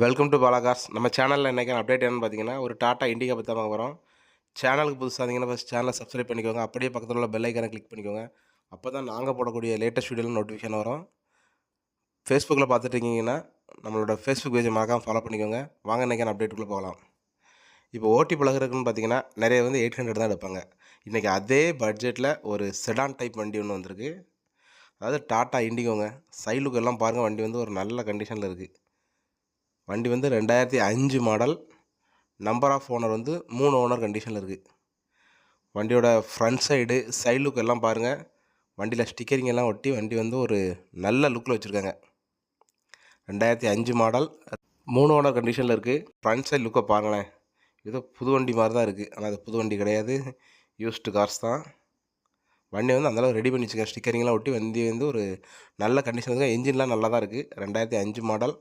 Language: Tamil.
வெல்கம் டு பாலாகாஸ் நம்ம சேனலில் இன்றைக்கி அப்டேட் என்னென்னு பார்த்தீங்கன்னா ஒரு டாட்டா இண்டிகா பற்றி தான் வரோம் சேனலுக்கு புதுசாக இருந்தீங்கன்னா ஃபஸ்ட் சேனலை சப்ஸ்கிரைப் பண்ணிக்கோங்க. அப்படியே பக்கத்தில் உள்ள பெல் ஐக்கானை கிளிக் பண்ணிக்கோங்க. அப்போ தான் நாங்கள் போடக்கூடிய லேட்டஸ்ட் வீடியோவில் நோட்டிஃபிகேஷன் வரும். ஃபேஸ்புக்கில் பார்த்துட்டு இருக்கீங்கன்னா நம்மளோட ஃபேஸ்புக் பேஜை மறக்காம ஃபாலோ பண்ணிக்கோங்க. வாங்க இன்றைக்கி அப்டேட்டுக்குள்ளே போகலாம். இப்போ ஓட்டி பழகிறதுக்குன்னு பார்த்தீங்கன்னா நிறைய வந்து எயிட் ஹண்ட்ரட் தான் எடுப்பாங்க. இன்றைக்கி அதே பட்ஜெட்டில் ஒரு செடான் டைப் வண்டி ஒன்று வந்திருக்கு. அதாவது டாட்டா இண்டிகோங்க சைலுக்கு எல்லாம் பாருங்கள் வண்டி வந்து ஒரு நல்ல கண்டிஷனில் இருக்குது வண்டி வந்து ரெண்டாயிரத்தி அஞ்சு மாடல் நம்பர் ஆஃப் ஓனர் வந்து மூணு ஓனர் கண்டிஷனில் இருக்குது வண்டியோட ஃப்ரண்ட் சைடு சைடு லுக் எல்லாம் பாருங்கள் வண்டியில் ஸ்டிக்கரிங் எல்லாம் ஒட்டி வண்டி வந்து ஒரு நல்ல லுக்கில் வச்சுருக்காங்க. ரெண்டாயிரத்தி அஞ்சு மாடல் மூணு ஓனர் கண்டிஷனில் இருக்குது ஃப்ரண்ட் சைடு லுக்கை பாருங்களேன். ஏதோ புது வண்டி மாதிரி தான் இருக்குது ஆனால் அது புது வண்டி கிடையாது. யூஸ்டு கார்ஸ் தான். வண்டி வந்து அந்தளவு ரெடி பண்ணி வச்சுருக்கேன் ஸ்டிக்கரிங்லாம் ஒட்டி வண்டி வந்து ஒரு நல்ல கண்டிஷன் இருக்குது இன்ஜின்லாம் நல்லா தான் இருக்குது ரெண்டாயிரத்தி அஞ்சு மாடல்